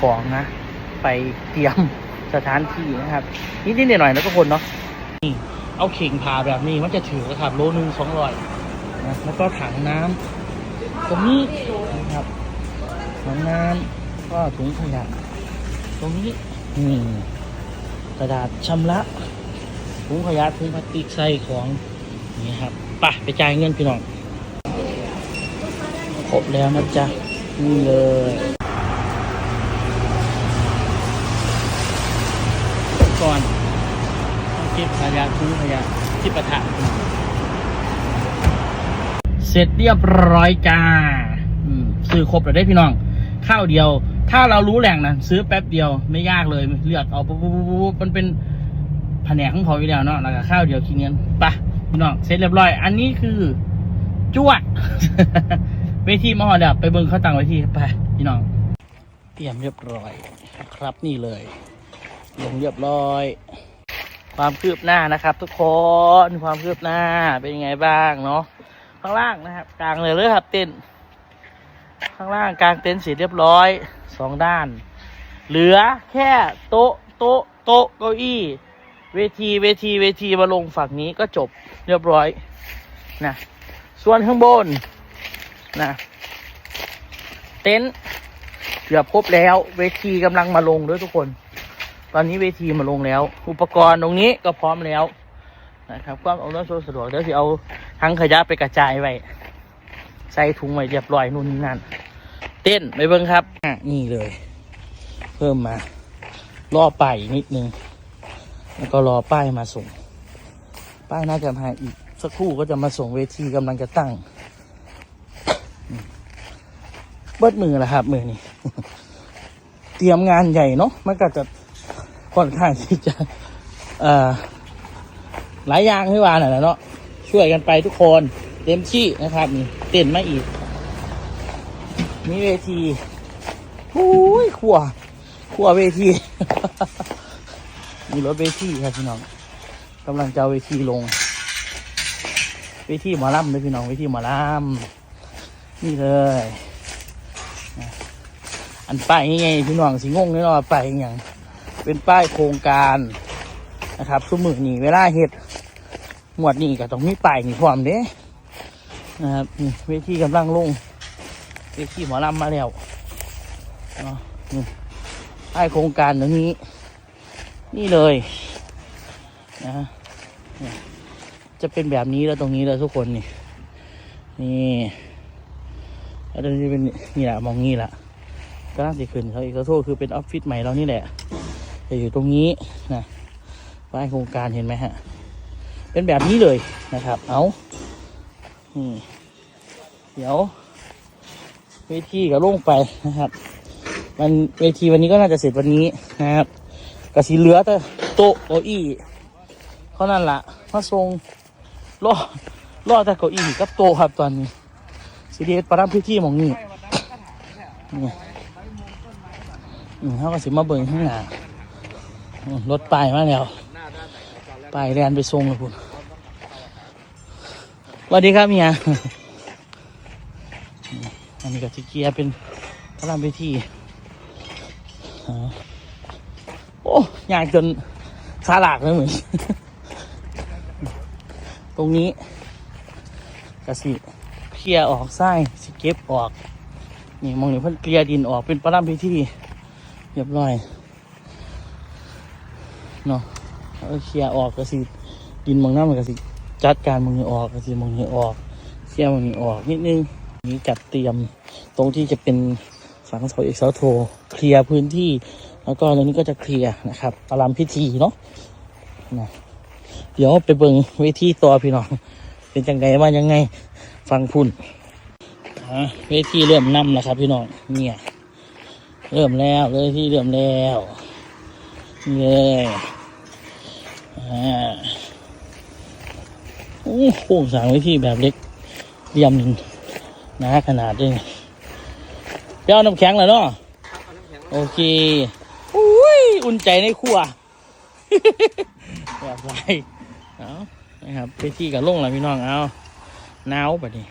ของนะ ไปเตรียมสถานที่นะครับ นิดนิดหน่อยหน่อยๆนะทุกคนเนาะนี่เอาเข่งผ่าแบบนี้มันจะถือนะครับโลหนึ่งสองร้อยนะแล้วก็ถังน้ำตรงนี้นะครับถังน้ำก็ถุงขยะตรงนี้นี่กระดาษชำระถุงขยะถุงพลาสติกใส่ของนี่ครับไปไปจ่ายเงินพี่น้องครบแล้วนะจ๊ะนี่เลย ก่อนต้องเก็บขยะทิ้งขยะที่ประถานเสร็จเรียบร้อยจ้าซื้อครบแล้วได้พี่น้องข้าวเดียว ถ้าเรารู้แหล่งนะซื้อแป๊บเดียวไม่ยากเลยเลือกเอาปุ๊บปุ๊บปุ๊บปุ๊บมันเป็นแผนกของเขาอยู่แล้วเนาะแล้วก็ข้าวเดียวกินเงินปะพี่น้องเสร็จเรียบร้อย อันนี้คือจวดเวทีมหอดับไปเบิ่งเขาตังไว้ที่ไปพี่น้อง เตรียมเรียบร้อยครับนี่เลย ลงเรียบร้อย ความคืบหน้านะครับ ทุกคนความคืบหน้าเป็นยังไงบ้างเนาะข้างล่างนะครับ กลางเลยเลยครับเต็นข้างล่างกลางเต็นท์เสร็จเรียบร้อยสองด้าน เหลือแค่โต๊ะโต๊ะโต๊ะเก้าอี้ เวทีเวทีเวทีมาลงฝั่งนี้ก็จบเรียบร้อยนะส่วนข้างบนนะเต็นท์เกือบครบแล้ว เวทีกำลังมาลงด้วยทุกคน ตอนนี้เวทีมาลงแล้ว อุปกรณ์ตรงนี้ก็พร้อมแล้วนะครับก็เอาเรื่องสะดวกเดี๋ยวสิเอาทั้งขยะไปกระจายไว้ใส่ถุงไว้เรียบร้อยนู่นนี่นั่นเต้นไปเบิ้งครับนี่เลย เพิ่มมารอป้ายนิดนึงแล้วก็รอป้ายมาส่ง ป้ายน่าจะมาอีกสักครู่ก็จะมาส่งเวทีกำลังจะตั้งเบิดมือแล้วครับมือนี้เตรียมงานใหญ่เนาะมันก็จะ ค่อนข้างที่จะเอ่อหลายอย่างที่ว่าน่ะเนาะช่วยกันไปทุกคนเต็มที่นะครับนี่เต้นมาอีกมีเวทีอุ้ยขัวขัวเวที มีรถเวทีครับพี่น้องกำลังจะเวทีลง เวทีหมอลำเลยพี่น้องเวทีหมอลำนี่เลยอันไปยนี่ไงพี่น้องสิงงเลยเนาะว่าป้ายอหย่าง เป็นป้ายโครงการนะครับทุกมือนี่เวลาเห็ดหมวดนี่ก็ต้องมีป้ายนี่พร้อมเด้นะครับนี่เวทีกำลังลงเวทีหมอลำมาแล้วเนาะนี่ป้ายโครงการตรงนี้ นี่เลยนะจะเป็นแบบนี้แล้วตรงนี้เลยทุกคนนี่นี่แล้วตรงนี้เป็นนี่แหละมองนี่แหละก็น่าสิขึ้นเขาอีกขอโทษคือเป็นออฟฟิศใหม่เรานี่แหละ จะอยู่ตรงนี้นะป้ายโครงการเห็นไหมฮะ เป็นแบบนี้เลยนะครับ เอานี่เดี๋ยว เวทีก็ลงไปนะครับมันเวทีวันนี้ก็น่าจะเสร็จวันนี้นะครับกระสีเหลือแต่โต๊ะเก้าอี้เท่านั้นละมาทรงล่อล่อแต่เก้าอี้กับโต๊ะครับตอนนี้สีเดชประดับพื้นที่มองนี้นี่เขาก็สิมาเบิ่งข้างหน้า รถป้ายมาแล้วป้ายแลนไปส่งเลยคุณสวัสดีครับเมียอันนี้ก็ทีเกียเป็นพระรามไปที่อ๋อโอ้ยากจนขาหลากเลยเหมือนตรงนี้กระสิเคลียออกไส้สิเก็บออก นี่มองนี่เพิ่นเคลียดินออกเป็นพระรามไปที่เรียบร้อย เนาะเคลียร์ออกก็สิดินบางน้ำมันก็สิจัดการบางนี้ออกก็สิบางนี้ออกเคลียร์บางนี้ออกนิดนึงนี้จัดเตรียมตรงที่จะเป็นฝังเสาเอกเสาโทเคลียร์พื้นที่ แล้วก็ตรงนี้ก็จะเคลียร์นะครับประลำพิธีเนาะนะเดี๋ยวไปเบิ่งเวทีต่อพี่น้องเป็นจังไงว่ายังไงฟังพุ่นอะเวทีเริ่มนำแล้วครับ พี่น้องเนี่ย เริ่มแล้วเวทีเริ่มแล้ว เลยอ่าโอ้โหสางไว้ที่แบบเล็กเรียมหนึ่งนาขนาดด้วยเจ้าน้ำแข็งเหรอเนาะโอเคอุ้ยอุ่นใจในครัวแบบไรเอานะครับไปที่กับลงแล้วพี่น้องเอาหนาวแบบนี้